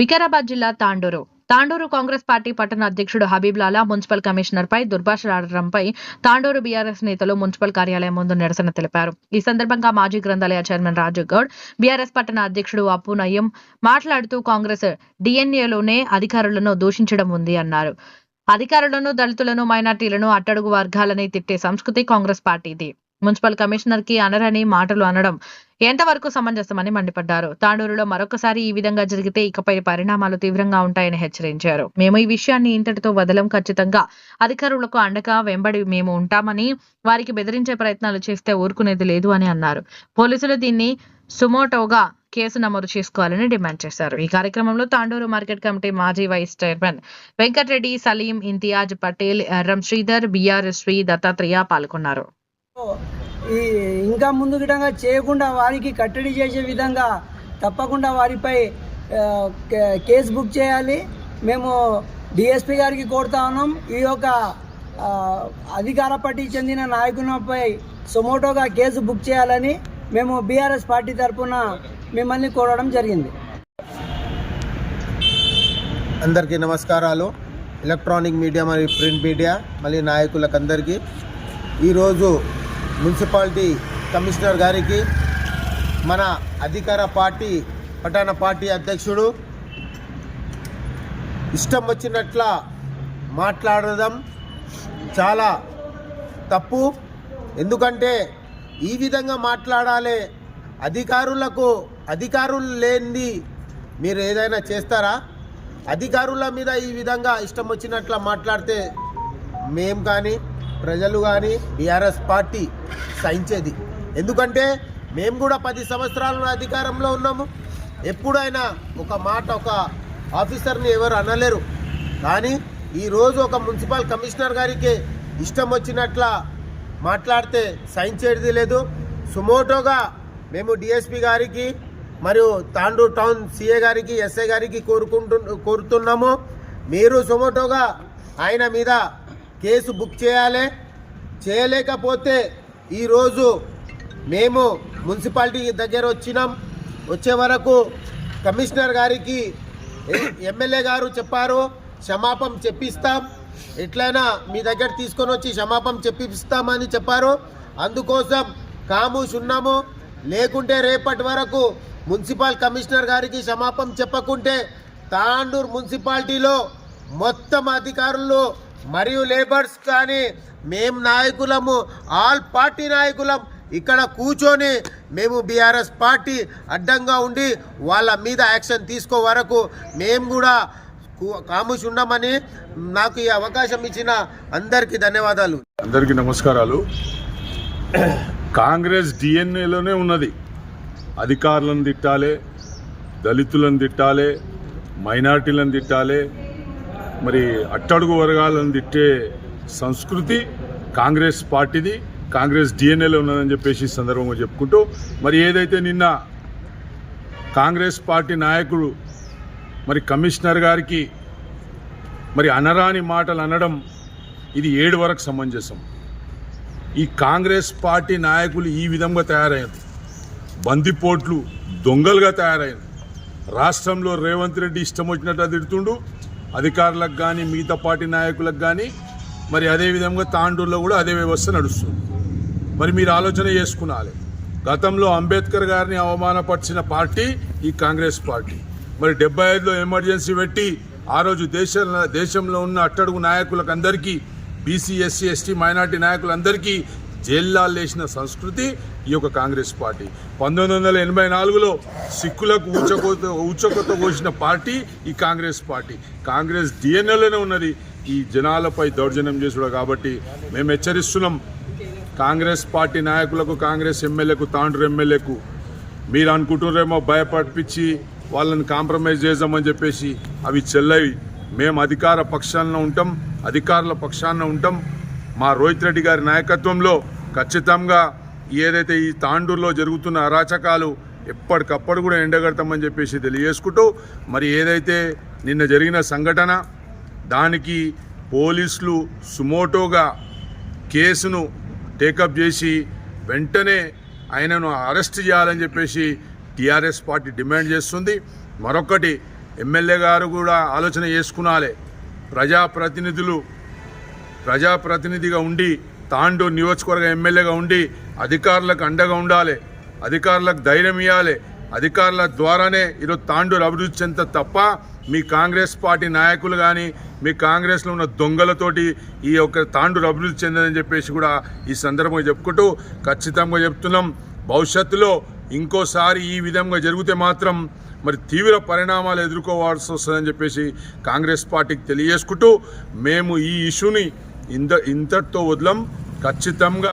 వికారాబాద్ జిల్లా తాండూరు. తాండూరు కాంగ్రెస్ పార్టీ పట్టణ అధ్యక్షుడు హబీబ్ లాలా మున్సిపల్ కమిషనర్ పై దుర్భాషలాడడంపై తాండూరు బీఆర్ఎస్ నేతలు మున్సిపల్ కార్యాలయం ముందు నిరసన తెలిపారు. ఈ సందర్భంగా మాజీ గ్రంథాలయ చైర్మన్ రాజు గౌడ్ బీఆర్ఎస్ పట్టణ అధ్యక్షుడు అప్పు నయ్యం మాట్లాడుతూ కాంగ్రెస్ డిఎన్ఏలోనే అధికారులను దూషించడం ఉంది అన్నారు. అధికారులను దళితులను మైనార్టీలను అట్టడుగు వర్గాలని తిట్టే సంస్కృతి కాంగ్రెస్ పార్టీది. మున్సిపల్ కమిషనర్కి అనరని మాటలు అనడం ఎంతవరకు సమంజసమని మండిపడ్డారు? తాండూరులో మరొకసారి ఈ విధంగా జరిగితే ఇకపై పరిణామాలు తీవ్రంగా ఉంటాయని హెచ్చరించారు. మేము ఈ విషయాన్ని ఇంతటితో వదలం. ఖచ్చితంగా అధికారులకు అండగా వెంబడి మేము ఉంటామని వారికి బెదిరించే ప్రయత్నాలు చేస్తే ఊరుకునేది లేదు అని అన్నారు. పోలీసులు దీన్ని సుమోటోగా కేసు నమోదు చేసుకోవాలని డిమాండ్ చేశారు. ఈ కార్యక్రమంలో తాండూరు మార్కెట్ కమిటీ మాజీ vice chairman Venkatareddy Saleem Imtiaz Patel Erram Sridhar BR Shri Dattatreya పాల్గొన్నారు. ఇంకా ముందు గిటంగా చేయకుండా వారికి కట్టడి చేసే విధంగా తప్పకుండా వారిపై కే- కేసు బుక్ చేయాలి. మేము డిఎస్పి గారికి కోరుతా ఉన్నాం. ఈ యొక్క అధికార పార్టీ చెందిన నాయకులపై సొమోటోగా కేసు బుక్ చేయాలని మేము బీఆర్ఎస్ పార్టీ తరఫున మిమ్మల్ని కోరడం జరిగింది. అందరికీ నమస్కారాలు. ఎలక్ట్రానిక్ మీడియా మరియు ప్రింట్ మీడియా మళ్ళీ నాయకులకు అందరికీ ఈరోజు మున్సిపాలిటీ కమిషనర్ గారికి మన అధికార పార్టీ పట్టణ పార్టీ అధ్యక్షుడు ఇష్టం వచ్చినట్ల మాట్లాడడం చాలా తప్పు. ఎందుకంటే ఈ విధంగా మాట్లాడాలి అధికారులకు అధికారులు లేనిది మీరు ఏదైనా చేస్తారా? అధికారుల మీద ఈ విధంగా ఇష్టం వచ్చినట్ల మాట్లాడితే మేం కానీ ప్రజలు కానీ బీఆర్ఎస్ పార్టీ సహించేది. ఎందుకంటే మేము కూడా పది సంవత్సరాల అధికారంలో ఉన్నాము. ఎప్పుడైనా ఒక మాట ఒక ఆఫీసర్ని ఎవరు అనలేరు. కానీ ఈరోజు ఒక మున్సిపల్ కమిషనర్ గారికి ఇష్టం వచ్చినట్ల మాట్లాడితే సహించేది లేదు. సుమోటోగా మేము డిఎస్పి గారికి మరియు తాండూరు టౌన్ సిఏ గారికి ఎస్ఐ గారికి కోరుకుంటు కోరుతున్నాము. మీరు సుమోటోగా ఆయన మీద కేసు బుక్ చేయాలి? చేయలేకపోతే ఈరోజు మేము మున్సిపాలిటీ దగ్గర వచ్చినాం. వచ్చే వరకు కమిషనర్ గారికి ఎమ్మెల్యే గారు చెప్పారు క్షమాపం చెప్పిస్తాం. ఎట్లయినా మీ దగ్గర తీసుకొని వచ్చి క్షమాపం చెప్పిస్తామని చెప్పారు. అందుకోసం కాము ఉన్నాము. లేకుంటే రేపటి వరకు మున్సిపల్ కమిషనర్ గారికి క్షమాపం చెప్పకుంటే తాండూరు మున్సిపాలిటీలో మొత్తం అధికారులు మరియు లేబర్స్ కానీ మేం నాయకులము ఆల్ పార్టీ నాయకులం ఇక్కడ కూర్చొని మేము బీఆర్ఎస్ పార్టీ అడ్డంగా ఉండి వాళ్ళ మీద యాక్షన్ తీసుకో వరకు మేము కూడా కు- కాముష్ నాకు ఈ అవకాశం ఇచ్చిన అందరికీ ధన్యవాదాలు. అందరికీ నమస్కారాలు. కాంగ్రెస్ డిఎన్ఏలోనే ఉన్నది. అధికారులను తిట్టాలి దళితులను తిట్టాలి మైనార్టీలను తిట్టాలి మరి అట్టడుగు వర్గాలను తిట్టే సంస్కృతి కాంగ్రెస్ పార్టీది కాంగ్రెస్ డిఎన్ఏలో ఉన్నదని చెప్పేసి సందర్భంగా చెప్పుకుంటూ మరి ఏదైతే నిన్న కాంగ్రెస్ పార్టీ నాయకుడు మరి కమిషనర్ గారికి మరి అనరాని మాటలు అనడం ఇది ఏడు వరకు సమంజసం. ఈ కాంగ్రెస్ పార్టీ నాయకులు ఈ విధంగా తయారయ్యారు. బందిపోట్లు దొంగలుగా తయారయ్యారు. రాష్ట్రంలో రేవంత్ రెడ్డి ఇష్టం వచ్చినట్టు తిడుతుండు. అధికారులకు కానీ మిగతా పార్టీ నాయకులకు కానీ మరి అదేవిధంగా తాండూరులో కూడా అదే వ్యవస్థ నడుస్తుంది. మరి మీరు ఆలోచన చేసుకునాలి. గతంలో అంబేద్కర్ గారిని అవమానపరిచిన పార్టీ ఈ కాంగ్రెస్ పార్టీ. మరి డెబ్బై ఐదులో ఎమర్జెన్సీ పెట్టి ఆ రోజు దేశంలో దేశంలో ఉన్న అట్టడుగు నాయకులకు అందరికీ బీసీ ఎస్సీ ఎస్టీ మైనార్టీ నాయకులందరికీ జైల్లాలు వేసిన సంస్కృతి ఈ యొక్క కాంగ్రెస్ పార్టీ. పంతొమ్మిది వందల ఎనభై నాలుగులో సిక్కులకు ఊచకోత ఊచకొత కోసిన పార్టీ ఈ కాంగ్రెస్ పార్టీ. కాంగ్రెస్ డిఎన్ఏలోనే ఉన్నది. ఈ జనాలపై దౌర్జన్యం చేసుడు కాబట్టి మేము హెచ్చరిస్తున్నాం. కాంగ్రెస్ పార్టీ నాయకులకు కాంగ్రెస్ ఎమ్మెల్యేకు తాండ్రు ఎమ్మెల్యేకు. మీరు అనుకుంటున్నారేమో భయపడిపించి వాళ్ళని కాంప్రమైజ్ చేద్దామని చెప్పేసి అవి చెల్లవి మేము అధికార పక్షాన ఉంటాం అధికారుల పక్షాన ఉంటాం. మా రోహిత్ రెడ్డి గారి నాయకత్వంలో ఖచ్చితంగా ఏదైతే ఈ తాండూరులో జరుగుతున్న అరాచకాలు ఎప్పటికప్పుడు కూడా ఎండగడతామని చెప్పేసి తెలియజేసుకుంటూ మరి ఏదైతే నిన్న జరిగిన సంఘటన దానికి పోలీసులు సుమోటోగా కేసును టేకప్ చేసి వెంటనే ఆయనను అరెస్ట్ చేయాలని చెప్పేసి టీఆర్ఎస్ పార్టీ డిమాండ్ చేస్తుంది. మరొకటి ఎమ్మెల్యే గారు కూడా ఆలోచన చేసుకునాలి ప్రజాప్రతినిధులు ప్రజాప్రతినిధిగా ఉండి తాండూరు నియోజకవర్గ ఎమ్మెల్యేగా ఉండి అధికారులకు అండగా ఉండాలి అధికారులకు ధైర్యం ఇవ్వాలి అధికారుల ద్వారానే ఈరోజు తాండూరు అభివృద్ధి చెంద తప్ప మీ కాంగ్రెస్ పార్టీ నాయకులు కానీ మీ కాంగ్రెస్లో ఉన్న దొంగలతోటి ఈ యొక్క తాండూరు అభివృద్ధి చెందని చెప్పేసి కూడా ఈ సందర్భంగా చెప్పుకుంటూ ఖచ్చితంగా చెప్తున్నాం. భవిష్యత్తులో ఇంకోసారి ఈ విధంగా జరిగితే మాత్రం మరి తీవ్ర పరిణామాలు ఎదుర్కోవాల్సి వస్తుందని చెప్పేసి కాంగ్రెస్ పార్టీకి తెలియజేసుకుంటూ మేము ఈ ఇష్యూని ఇంత ఇంతటితో వదలం. ఖచ్చితంగా